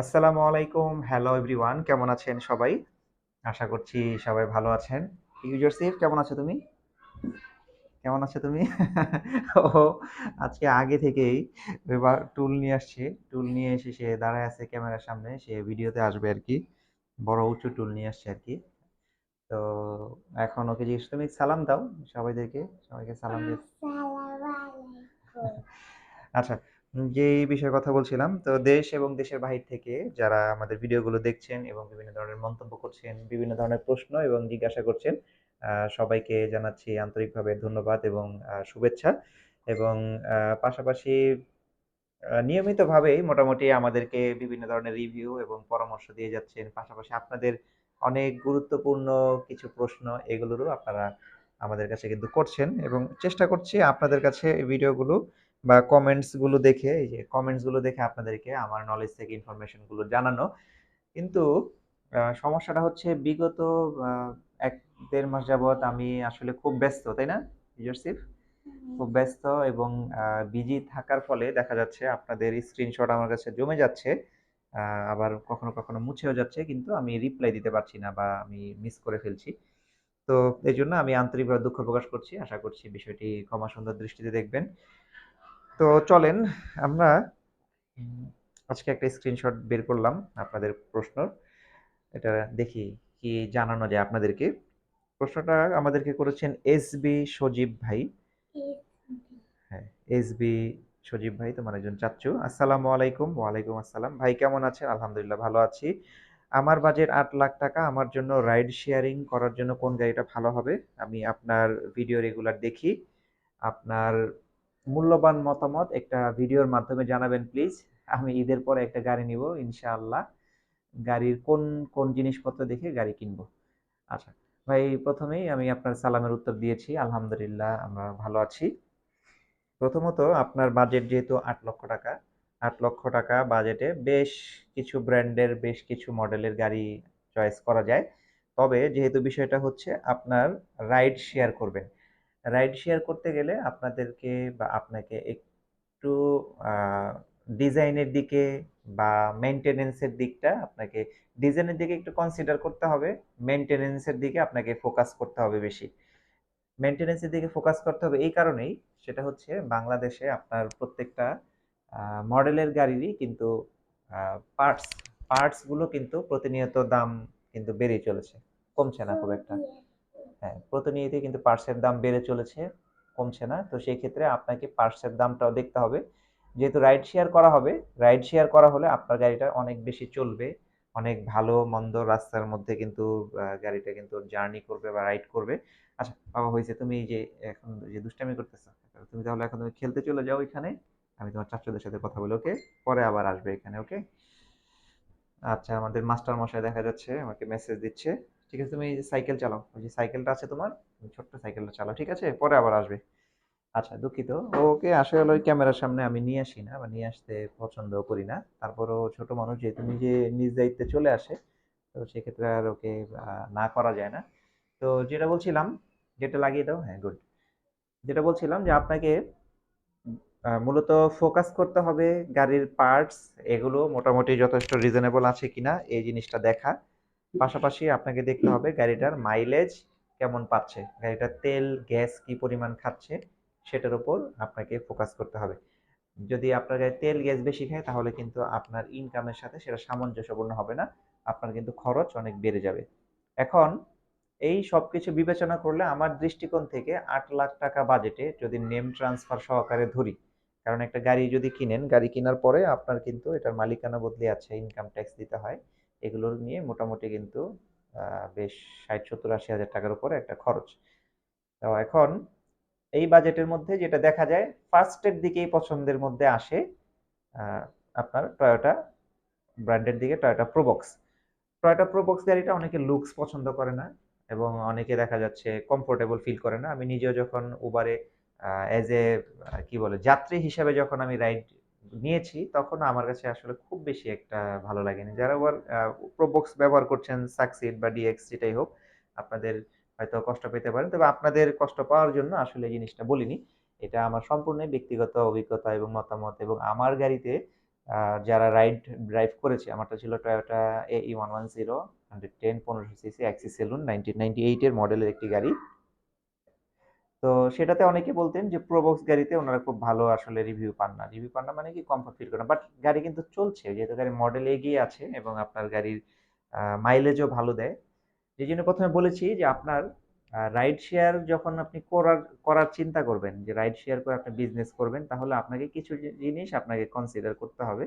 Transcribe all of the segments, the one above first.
আসসালামু আলাইকুম। Hello everyone কেমন আছেন সবাই? আশা করছি সবাই ভালো আছেন। ইউজার সেফ কেমন আছো তুমি? কেমন আছো তুমি? ও আজকে আগে থেকেই টুল নিয়ে আসছে। টুল নিয়ে এসে সে দাঁড়ায় আছে ক্যামেরার সামনে সে ভিডিওতে আসবে আর কি। বড় উঁচু টুল নিয়ে আসছে আর কি। তো এখন ওকে জিজ্ঞেস তুমি সালাম দাও সবাইদেরকে? সবাইকে সালাম দিয়ে আচ্ছা যে বিষয়ে কথা বলছিলাম, তো দেশ এবং দেশের বাহির থেকে যারা আমাদের ভিডিওগুলো দেখছেন এবং বিভিন্ন ধরনের মন্তব্য করছেন, বিভিন্ন ধরনের প্রশ্ন এবং জিজ্ঞাসা করছেন সবাইকে জানাচ্ছি আন্তরিকভাবে ধন্যবাদ এবং শুভেচ্ছা এবং পাশাপাশি নিয়মিতভাবেই মোটামুটি আমাদেরকে বিভিন্ন ধরনের রিভিউ এবং পরামর্শ দিয়ে যাচ্ছেন। পাশাপাশি আপনাদের অনেক গুরুত্বপূর্ণ কিছু প্রশ্ন এগুলোরও আপনারা আমাদের কাছে কিন্তু করছেন এবং চেষ্টা করছি আপনাদের কাছে এই ভিডিওগুলো বা কমেন্টসগুলো দেখে এই যে কমেন্টসগুলো দেখে আপনাদেরকে আমার নলেজ থেকে ইনফরমেশনগুলো জানানো। কিন্তু সমস্যাটা হচ্ছে বিগত এক দেড় মাস যাবত আমি আসলে খুব ব্যস্ত তাই না ইউজারসিফ খুব ব্যস্ত এবং বিজি থাকার ফলে দেখা যাচ্ছে আপনাদের স্ক্রিনশট আমার কাছে জমে যাচ্ছে আবার কখনো কখনো মুছেও যাচ্ছে কিন্তু আমি রিপ্লাই দিতে পারছি না বা আমি মিস করে ফেলছি। তো এই জন্য আমি আন্তরিকভাবে দুঃখ প্রকাশ করছি আশা করছি বিষয়টি ক্ষমা সুন্দর দৃষ্টিতে দেখবেন। তো চলেন আমরা আজকে একটা স্ক্রিনশট বের করলাম আপনাদের প্রশ্ন এটা দেখি কি জানানো যায় আপনাদেরকে। প্রশ্নটা আমাদেরকে করেছেন এস বি সজীব ভাই। হ্যাঁ এস বি সজীব ভাই তোমার একজন চাচ্চু। আসসালামু আলাইকুম ওয়ালাইকুম আসসালাম। ভাই কেমন আছেন? আলহামদুলিল্লাহ ভালো আছি। আমার বাজেট আট লাখ টাকা আমার জন্য রাইড শেয়ারিং করার জন্য কোন গাড়িটা ভালো হবে? আমি আপনার ভিডিও রেগুলার দেখি। আপনার মূল্যবান মতামত একটা ভিডিওর মাধ্যমে জানাবেন প্লিজ আমি ঈদের পরে একটা গাড়ি নিব, ইনশাআল্লাহ। গাড়ির কোন কোন জিনিসপত্র দেখে গাড়ি কিনবো। আচ্ছা ভাই, প্রথমেই আমি আপনার সালামের উত্তর দিয়েছি। আলহামদুলিল্লাহ, আমরা ভালো আছি। প্রথমত, আপনার বাজেট যেহেতু আট লক্ষ টাকা, আট লক্ষ টাকা বাজেটে বেশ কিছু ব্র্যান্ডের বেশ কিছু মডেলের গাড়ি চয়েস করা যায়। তবে যেহেতু বিষয়টা হচ্ছে, আপনার রাইড শেয়ার করবেন। রাইড শেয়ার করতে গেলে আপনাদেরকে বা আপনাকে একটু ডিজাইনের দিকে বা মেনটেনেন্সের দিকটা আপনাকে ডিজাইনের দিকে একটু কনসিডার করতে হবে। মেনটেনেন্সের দিকে আপনাকে ফোকাস করতে হবে বেশি। মেনটেনেন্সের দিকে ফোকাস করতে হবে এই কারণেই সেটা হচ্ছে বাংলাদেশে আপনার প্রত্যেকটা মডেলের গাড়িরই কিন্তু পার্টস পার্টসগুলো কিন্তু প্রতিনিয়ত দাম কিন্তু বেড়েই চলেছে। কমছে না খুব একটা। হ্যাঁ প্রতিনিয়ত কিন্তু পার্সের দাম বেড়ে চলেছে, কমছে না। তো সেই ক্ষেত্রে আপনাকে পার্সের দামটাও দেখতে হবে। যেহেতু রাইড শেয়ার করা হবে রাইড শেয়ার করা হলে আপনার গাড়িটা অনেক বেশি চলবে, অনেক ভালো মন্দ রাস্তার মধ্যে কিন্তু গাড়িটা কিন্তু জার্নি করবে বা রাইড করবে। আচ্ছা বাবা হয়েছে তুমি যে এখন যে দুষ্টামি করতেছো, তুমি তাহলে এখন তুমি খেলতে চলে যাও এখানে। আমি তোমার চাচুদের সাথে কথা বলি, ওকে? পরে আবার আসবে এখানে, ওকে? আচ্ছা আমাদের মাস্টার মশাই দেখা যাচ্ছে, আমাকে মেসেজ দিচ্ছে। ঠিক আছে, তুমি সাইকেল চালাও। ওই যে সাইকেলটা আছে তোমার তুমি ছোট্ট সাইকেলটা চালাও, ঠিক আছে? পরে আবার আসবে। আচ্ছা দুঃখিত। ওকে আসলে ওই ক্যামেরার সামনে, আমি নিয়ে আসি না, বা নিয়ে আসতে পছন্দ করি না। তারপরও ছোট মানুষ যেহেতু নিজে নিজ দায়িত্বে চলে আসে, তো সেক্ষেত্রে আর ওকে না করা যায় না। তো যেটা বলছিলাম, যেটা লাগিয়ে দাও হ্যাঁ গুড যেটা বলছিলাম যে আপনাকে মূলত ফোকাস করতে হবে গাড়ির পার্টস এগুলো মোটামুটি যথেষ্ট রিজনেবল আছে কিনা, এই জিনিসটা দেখা। পাশাপাশি আপনাকে দেখতে হবে গাড়িটার মাইলেজ কেমন পাচ্ছে। গাড়িটার তেল গ্যাস কি পরিমাণ খাচ্ছে, সেটার উপর আপনাকে ফোকাস করতে হবে। যদি আপনার গাড়ি তেল গ্যাস বেশি খায়, তাহলে কিন্তু আপনার ইনকামের সাথে সেটা সামঞ্জস্যপূর্ণ হবে না। আপনার কিন্তু খরচ অনেক বেড়ে যাবে। এখন এই সব কিছু বিবেচনা করলে আমার দৃষ্টিকোণ থেকে আট লাখ টাকা বাজেটে যদি নেম ট্রান্সফার সহকারে ধরি, কারণ একটা গাড়ি যদি কিনেন, গাড়ি কেনার পরে আপনার কিন্তু এটার মালিকানা বদলে আছে ইনকাম ট্যাক্স দিতে হয়। এগুলোর নিয়ে মোটামুটি কিন্তু বেশ ষাট সত্তর আশি হাজার টাকার উপরে একটা খরচ। তো এখন এই বাজেটের মধ্যে যেটা দেখা যায় ফার্স্টের দিকেই পছন্দের মধ্যে আসে আপনার টয়োটা ব্র্যান্ডের দিকে টয়োটা প্রোবক্স টয়োটা প্রোবক্স গাড়িটা অনেকে লুকস পছন্দ করে না এবং অনেকে দেখা যাচ্ছে কমফোর্টেবল ফিল করে না। আমি নিজেও যখন উবারে অ্যাজ এ কি বলে, যাত্রী হিসাবে যখন আমি রাইড নিয়েছি, তখন আমার কাছে আসলে খুব বেশি একটা ভালো লাগেনি। যারা আবার প্রোবক্স ব্যবহার করছেন সাকসিড বা ডিএক্স যেটাই হোক, আপনাদের হয়তো কষ্ট পেতে পারেন। তবে আপনাদের কষ্ট পাওয়ার জন্য আসলে এই জিনিসটা বলিনি। এটা আমার সম্পূর্ণ ব্যক্তিগত অভিজ্ঞতা এবং মতামত এবং আমার গাড়িতে যারা রাইড, ড্রাইভ করেছে, আমারটা ছিল Toyota A E one one zero hundred ten পনেরোশো CC axis saloon nineteen ninety এইটের মডেলের একটি গাড়ি। তো সেটাতে অনেকে বলতেন যে প্রোবক্স গাড়িতে ওনারা খুব ভালো আসলে রিভিউ পান না। রিভিউ পান না মানে কি? কমফর্ট ফিল করেন বাট গাড়ি কিন্তু চলছে, যেহেতু গাড়ির মডেল এগিয়ে আছে এবং আপনার গাড়ির মাইলেজও ভালো দেয়। যে জন্য প্রথমে বলেছি যে, আপনার রাইড শেয়ার যখন আপনি করার করার চিন্তা করবেন, যে রাইড শেয়ার করে আপনি বিজনেস করবেন, তাহলে আপনাকে কিছু জিনিস আপনাকে কনসিডার করতে হবে,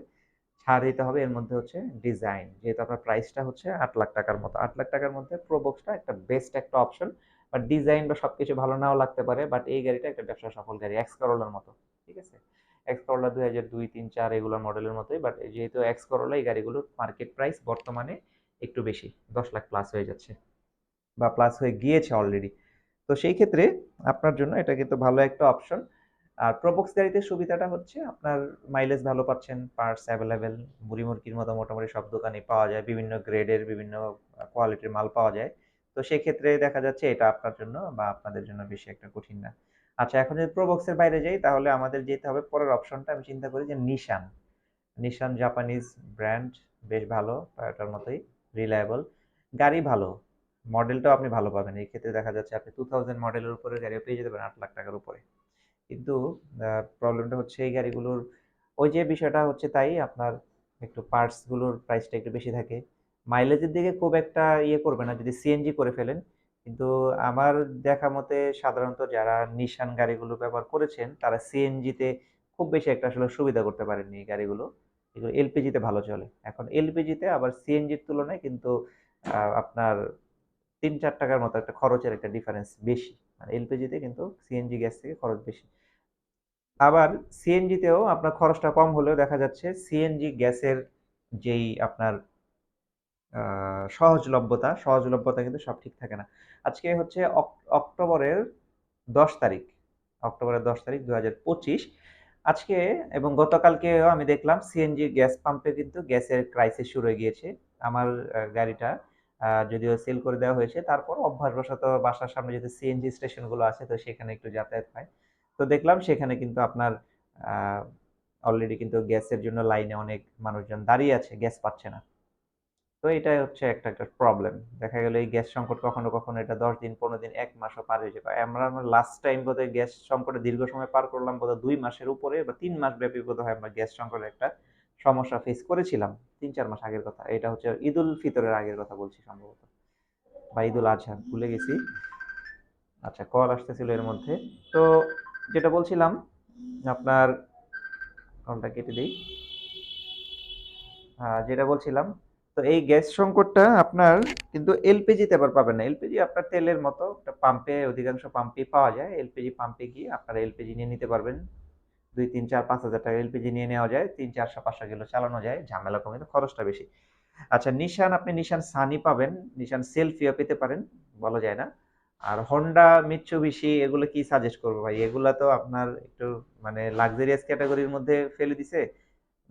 ছাড় দিতে হবে। এর মধ্যে হচ্ছে ডিজাইন যেহেতু আপনার প্রাইসটা হচ্ছে আট লাখ টাকার মতো। আট লাখ টাকার মধ্যে প্রোবক্সটা একটা বেস্ট একটা অপশন বাট ডিজাইন বা সবকিছু ভালো নাও লাগতে পারে বাট এই গাড়িটা একটা ব্যবসা সফল গাড়ি এক্স করোলার মতো, ঠিক আছে? এক্স করোলা দুই হাজার দুই, তিন, চার এগুলো মডেলের মতোই বাট যেহেতু এক্স করোলা এই গাড়িগুলোর মার্কেট প্রাইস বর্তমানে একটু বেশি, দশ লাখ প্লাস হয়ে যাচ্ছে, বা প্লাস হয়ে গিয়েছে অলরেডি তো সেই ক্ষেত্রে আপনার জন্য এটা কিন্তু ভালো একটা অপশন আর প্রবক্স গাড়িতে সুবিধাটা হচ্ছে, আপনার মাইলেজ ভালো পাচ্ছেন পার্টস অ্যাভেলেবেল মুড়ি মুরগির মতো মোটামুটি সব দোকানে পাওয়া যায়, বিভিন্ন গ্রেডের বিভিন্ন কোয়ালিটির মাল পাওয়া যায়। তো সেক্ষেত্রে দেখা যাচ্ছে এটা আপনার জন্য বা আপনাদের জন্য বেশি একটা কঠিন না। আচ্ছা এখন যদি প্রোবক্সের বাইরে যাই, তাহলে আমাদের যেতে হবে পরের অপশনটা আমি চিন্তা করি যে নিশান নিশান জাপানিজ ব্র্যান্ড বেশ ভালো টয়োটার মতোই রিলায়েবল গাড়ি ভালো মডেলটাও আপনি ভালো পাবেন। এই ক্ষেত্রে দেখা যাচ্ছে আপনি টু থাউজেন্ড মডেলের উপরে গাড়ি পেয়ে যেতে পারেন, আট লাখ টাকার উপরে। কিন্তু প্রবলেমটা হচ্ছে এই গাড়িগুলোর, ওই যে বিষয়টা হচ্ছে তাই, আপনার একটু পার্টসগুলোর প্রাইসটা একটু বেশি থাকে। মাইলেজের দিকে খুব একটা ইয়ে করবে না, যদি সিএনজি করে ফেলেন। কিন্তু আমার দেখা মতে সাধারণত যারা নিশান গাড়িগুলো ব্যবহার করেছেন, তারা সিএনজিতে খুব বেশি একটা আসলে সুবিধা করতে পারেননি এই গাড়িগুলো। এগুলো এলপিজিতে ভালো চলে। এখন এলপিজিতে আবার সিএনজির তুলনায় কিন্তু আপনার তিন চার টাকার মতো একটা খরচের একটা ডিফারেন্স বেশি। মানে এলপিজিতে কিন্তু সিএনজি গ্যাস থেকে খরচ বেশি। আবার সিএনজিতেও আপনার খরচটা কম হলেও দেখা যাচ্ছে সিএনজি গ্যাসের যেই আপনার সহজলভ্যতা সহজলভ্যতা কিন্তু সব ঠিক থাকে না। আজকে হচ্ছে অক- অক্টোবরের দশ তারিখ, অক্টোবরের দশ তারিখ দু হাজার পঁচিশ। আজকে এবং গতকালকেও আমি দেখলাম সিএনজি গ্যাস পাম্পে কিন্তু গ্যাসের ক্রাইসিস শুরু হয়ে গিয়েছে। আমার গাড়িটা যদিও সেল করে দেওয়া হয়েছে, তারপর অভ্যাসবশত বাসার সামনে যদি সিএনজি স্টেশনগুলো আছে, তো সেখানে একটু যাতায়াত হয়। তো দেখলাম সেখানে কিন্তু আপনার অলরেডি কিন্তু গ্যাসের জন্য লাইনে অনেক মানুষজন দাঁড়িয়ে আছে, গ্যাস পাচ্ছে না। তো এটাই হচ্ছে একটা একটা প্রবলেম দেখা গেল এই গ্যাস সংকট কখনো কখনো এটা দশ দিন, পনেরো দিন, এক মাসও পার হয়ে যাবে আমরা আমরা লাস্ট টাইম বোধহয় গ্যাস সংকটে দীর্ঘ সময় পার করলাম বোধহয় দুই মাসের উপরে বা তিন মাস ব্যাপী বোধহয় আমরা গ্যাস সংকটের একটা সমস্যা ফেস করেছিলাম। তিন, চার মাস আগের কথা। এটা হচ্ছে ঈদুল ফিতরের আগের কথা বলছি সম্ভবত। বা ঈদুল আজহা, ভুলে গেছি। আচ্ছা কল আসতেছিল এর মধ্যে। তো যেটা বলছিলাম, আপনার কলটা কেটে দিই। যেটা বলছিলাম তো এই গ্যাস সংকটটা আপনার কিন্তু এলপিজিতে আবার পাবেন না। এলপিজি আপনার তেলের মতো পাম্পে, অধিকাংশ পাম্পে পাওয়া যায়। এলপিজি পাম্পে গিয়ে আপনারা এলপিজি নিয়ে নিতে পারবেন। দুই, তিন, চার, পাঁচ হাজার টাকা এলপিজি নিয়ে নেওয়া যায়। তিন চারশো পাঁচশো কিলো চালানো যায়। ঝামেলা কমে খরচটা বেশি। আচ্ছা নিশান, আপনি নিশান সানি পাবেন। নিশান সেলফিও পেতে পারেন, বলা যায় না। আর হন্ডা মিৎসুবিশি এগুলো কি সাজেস্ট করব ভাই? এগুলা তো আপনার একটু মানে লাক্সারিয়াস ক্যাটাগরির মধ্যে ফেলে দিছে।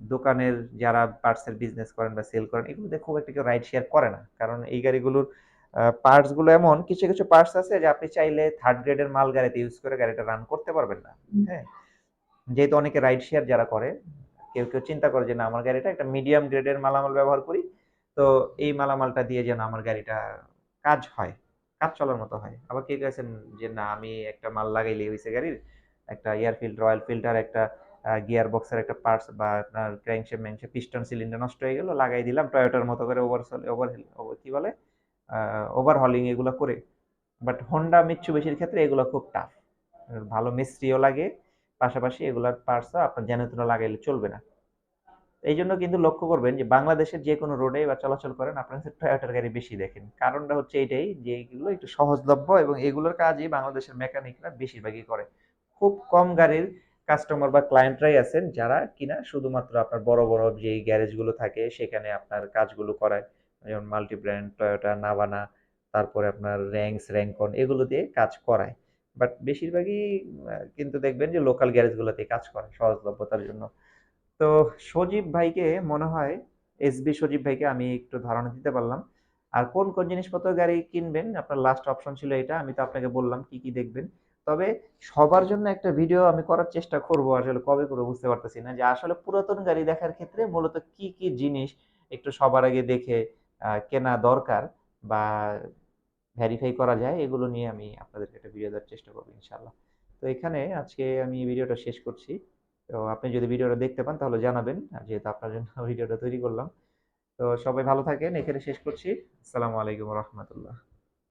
দোকানের যারা পার্টসের বিজনেস করেন বা সেল করেন এগুলোতে খুব একটা কেউ রাইড শেয়ার করে না। কারণ এই গাড়িগুলোর পার্টসগুলো এমন কিছু কিছু পার্টস আছে যে আপনি চাইলে থার্ড গ্রেডের মাল গাড়িতে ইউজ করে গাড়িটা রান করতে পারবেন না। হ্যাঁ? যেহেতু অনেকে রাইড শেয়ার যারা করে কেউ কেউ চিন্তা করে যে না আমার গাড়িটা একটা মিডিয়াম গ্রেডের মালামাল ব্যবহার করি তো এই মালামালটা দিয়ে যেন আমার গাড়িটা কাজ হয় কাজ চলার মতো হয়। আবার কেউ কেউ আছেন যে না আমি একটা মাল লাগাইলে হয়েছে গাড়ির একটা এয়ার ফিল্টার অয়েল ফিল্টার একটা গিয়ার বক্সের একটা পার্টস বা আপনার ক্র্যাঙ্কশেপ ম্যাঙ্কশেপ পিস্টন সিলিন্ডার নষ্ট হয়ে গেল, লাগাই দিলাম টয়োটার মতো করে ওভার ওভার কি বলে? ওভারহলিং এগুলো করে। বাট হন্ডা মিচ্ছু বেশির ক্ষেত্রে এগুলো খুব টাফ ভালো মিস্ত্রিও লাগে, পাশাপাশি এগুলার পার্টসও আপনার জেনেতনা লাগাইলে চলবে না। এই জন্য কিন্তু লক্ষ্য করবেন যে বাংলাদেশের যে কোনো রোডে বা চলাচল করেন, আপনার টয়োটার গাড়ি বেশি দেখেন। কারণটা হচ্ছে এটাই যে এগুলো একটু সহজলভ্য এবং এগুলোর কাজই বাংলাদেশের মেকানিকরা বেশিরভাগই করে। খুব কম গাড়ির কাস্টমার বা ক্লায়েন্টরাই আছেন যারা কিনা শুধুমাত্র আপনার বড় বড় যে গ্যারেজগুলো থাকে সেখানে আপনার কাজগুলো করায়। যেমন মাল্টি ব্র্যান্ড টয়োটা নাভানা তারপরে আপনার র্যাঙ্কস র্যাঙ্কন এগুলো দিয়ে কাজ করায়। বাট বেশিরভাগই কিন্তু দেখবেন যে লোকাল গ্যারেজগুলোতে কাজ করে সহজলভ্যতার জন্য। তো সজীব ভাইকে মনে হয় এসবি সজীব ভাইকে আমি একটু ধারণা দিতে পারলাম। আর কোন কোন জিনিসপত্র গাড়ি কিনবেন? আপনার লাস্ট অপশন ছিল এটা, আমি তো আপনাকে বললাম কি কি দেখবেন। তবে সবার জন্য একটা ভিডিও আমি করার চেষ্টা করব, আসলে কবে করব বুঝতে পারতেছি না, যে আসলে পুরাতন গাড়ি দেখার ক্ষেত্রে মূলত কি কি জিনিস একটু সবার আগে দেখে কেনা দরকার বা ভেরিফাই করা যায়, এগুলো নিয়ে আমি আপনাদেরকে একটা ভিডিও দেওয়ার চেষ্টা করব ইনশাল্লাহ তো এখানে আজকে আমি ভিডিওটা শেষ করছি। তো আপনি যদি ভিডিওটা দেখতে পান তাহলে জানাবেন যেহেতু আপনার জন্য ভিডিওটা তৈরি করলাম। তো সবাই ভালো থাকেন, এখানে শেষ করছি। আসসালামু আলাইকুম রহমতুল্লাহ।